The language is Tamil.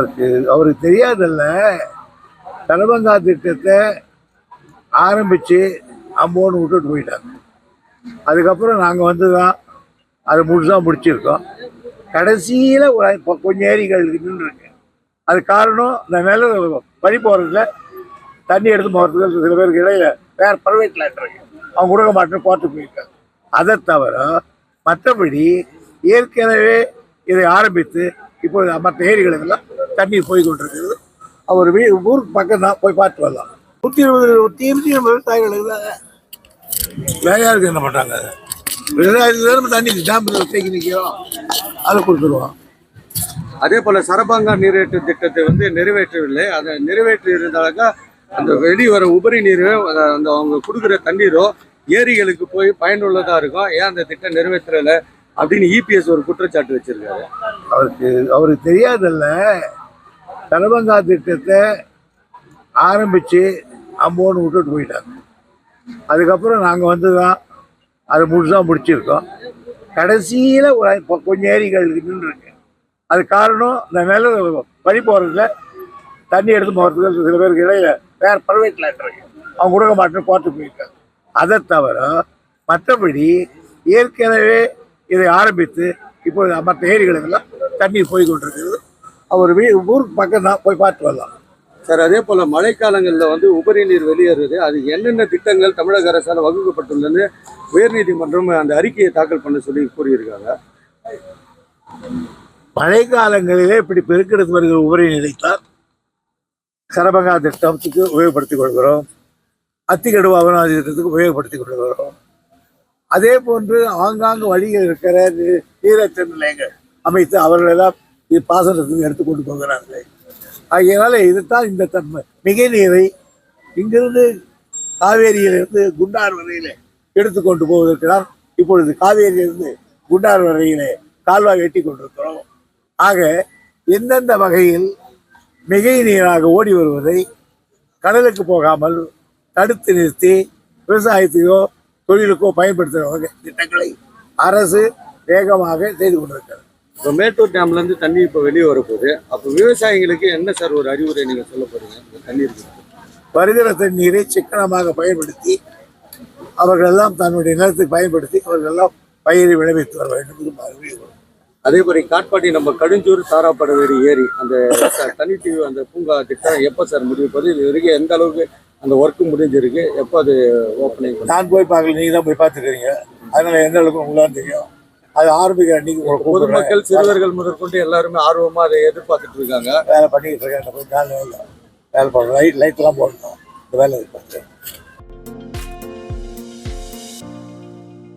அவருக்கு அவருக்கு தெரியாதல்ல. தலபங்கா திட்டத்தை ஆரம்பித்து அம்போன்னு விட்டுட்டு போயிட்டாங்க. அதுக்கப்புறம் நாங்கள் வந்து தான் அதை முழுசாக முடிச்சிருக்கோம். கடைசியில் ஒரு இப்போ கொஞ்சம் ஏரிகள் நின்றுருக்கு. அது காரணம் இந்த நில பறி போகிறதுல தண்ணி எடுத்து போகிறதுக்கு சில பேருக்கு இடையில வேறு ப்ரைவேட் லேண்ட் இருக்கு. அவங்க கொடுக்க மாட்டேன்னு கோர்ட்டு போயிருக்காங்க. அதை தவிர மற்றபடி ஏற்கனவே இதை ஆரம்பித்து இப்போ மற்ற ஏரிகளுக்கெல்லாம் தண்ணீர் போய் கொண்டிருக்கிறது அவர் வீ ஊருக்கு பக்கம் தான் போய் பார்த்து வரலாம் நூற்றி இருபது நூற்றி விவசாயிகளுக்கு தாங்க வேலையாருக்கு என்ன பண்ணுறாங்க விவசாயத்துல நம்ம தண்ணி டேம்பில் தேக்கி நிற்கிறோம். அதை கொடுத்துருவோம். அதே போல சரபாங்கா நீரேற்று திட்டத்தை வந்து நிறைவேற்றவில்லை. அதை நிறைவேற்றி இருந்தாக்கா அந்த வெளி வர உபரி நீர் அந்த அவங்க கொடுக்குற தண்ணீரோ ஏரிகளுக்கு போய் பயனுள்ளதா இருக்கும். ஏன் அந்த திட்டம் நிறைவேற்றல அப்படின்னு இபிஎஸ் ஒரு குற்றச்சாட்டு வச்சிருக்காரு. அவருக்கு அவருக்கு தெரியாதல்ல. தலபங்கா திட்டத்தை ஆரம்பித்து அம்போன்னு விட்டுட்டு போயிட்டாங்க. அதுக்கப்புறம் நாங்கள் வந்து தான் அதை முழுசாக முடிச்சிருக்கோம். கடைசியில் ஒரு இப்போ கொஞ்சம் ஏரிகள் நின்றுருக்கு. அது காரணம் இந்த நில பறி போகிறதுல தண்ணி எடுத்து போகிறதுக்கு சில பேருக்கு இடையில வேறு ப்ரைவேட் லேண்ட் இருக்கு. அவங்க கொடுக்க மாட்டேன்னு கோர்ட்டு போயிருக்காங்க. அதை தவிர மற்றபடி ஏற்கனவே இதை ஆரம்பித்து இப்போ மற்ற ஏரிகளுக்கெல்லாம் தண்ணீர் போய் கொண்டிருக்குது அவர் வீ ஊருக்கு பக்கம் தான் போய் பார்த்து வரலாம். சார் அதே போல மழைக்காலங்கள்ல வந்து உபரி நீர் வெளியேறுது. அது என்னென்ன திட்டங்கள் தமிழக அரசால் வகுக்கப்பட்டுள்ளது? உயர்நீதிமன்றம் அந்த அறிக்கையை தாக்கல் பண்ண சொல்லி கூறியிருக்காங்க. மழை காலங்களிலே இப்படி பெருக்கெடுத்து வருகிற உபரி நிலைத்தால் சரபங்கா திட்டத்துக்கு உபயோகப்படுத்திக் கொள்கிறோம். அத்திக்கடுவு அவனாதி திட்டத்துக்கு உபயோகப்படுத்திக் கொள்கிறோம். அதே போன்று ஆங்காங்கு வழியில் இருக்கிற நீரேற்ற நிலையங்கள் அமைத்து அவர்களெல்லாம் இது பாசனத்துக்கு எடுத்து கொண்டு போகிறார்கள் ஆகையினால இதுதான் இந்த தன்மை. மிகை நீரை இங்கிருந்து காவேரியிலிருந்து குண்டார் வரையிலே எடுத்து கொண்டு போவதற்கு தான் இப்பொழுது காவேரியிலிருந்து குண்டார் வரையிலே கால்வாய் வெட்டி கொண்டிருக்கிறோம். ஆக எந்தெந்த வகையில் மிகை நீராக ஓடி வருவதை கடலுக்கு போகாமல் தடுத்து நிறுத்தி விவசாயத்தையோ தொழிலுக்கோ பயன்படுத்துகிற வகை திட்டங்களை அரசு வேகமாக செய்து கொண்டிருக்கிறது. இப்போ மேட்டூர் டேம்ல இருந்து தண்ணி இப்போ வெளியே வரப்போகுது. அப்போ விவசாயிகளுக்கு என்ன சார் ஒரு அறிவுரை நீங்க சொல்ல போறீங்க? இந்த தண்ணீர்? வருகிற தண்ணீரை சிக்கனமாக பயன்படுத்தி அவர்கள் எல்லாம் தன்னுடைய நிலத்துக்கு பயன்படுத்தி அவர்கள் எல்லாம் பயிரை விளைவித்து வர வேண்டும். அதே மாதிரி காட்பாடி நம்ம கடுஞ்சூர் தாராப்படவேரி ஏரி அந்த தனித்தீவு அந்த பூங்கா திட்டம் எப்போ சார் முடிவுப்பது இது வரைக்கும் எந்த அளவுக்கு அந்த ஒர்க்கு முடிஞ்சிருக்கு? எப்போ அது ஓப்பனிங் நான் போய் பார்க்கல நீங்க தான் போய் பார்த்துக்கிறீங்க அதனால எந்த அளவுக்கு உங்களுக்கு தெரியும்? அது ஆரம்பிக்கிற அன்னைக்கு உங்களை. பொதுமக்கள் சிறுவர்கள் முதற்கொண்டு எல்லாருமே ஆர்வமா அதை எதிர்பார்த்துட்டு இருக்காங்க. வேலை பண்ணிக்கிட்டு இருக்கேன் நான் போய் காலையில் வேலை வேலை பண்ணணும் லைட் லைட்லாம் போடணும். இந்த வேலை பார்த்து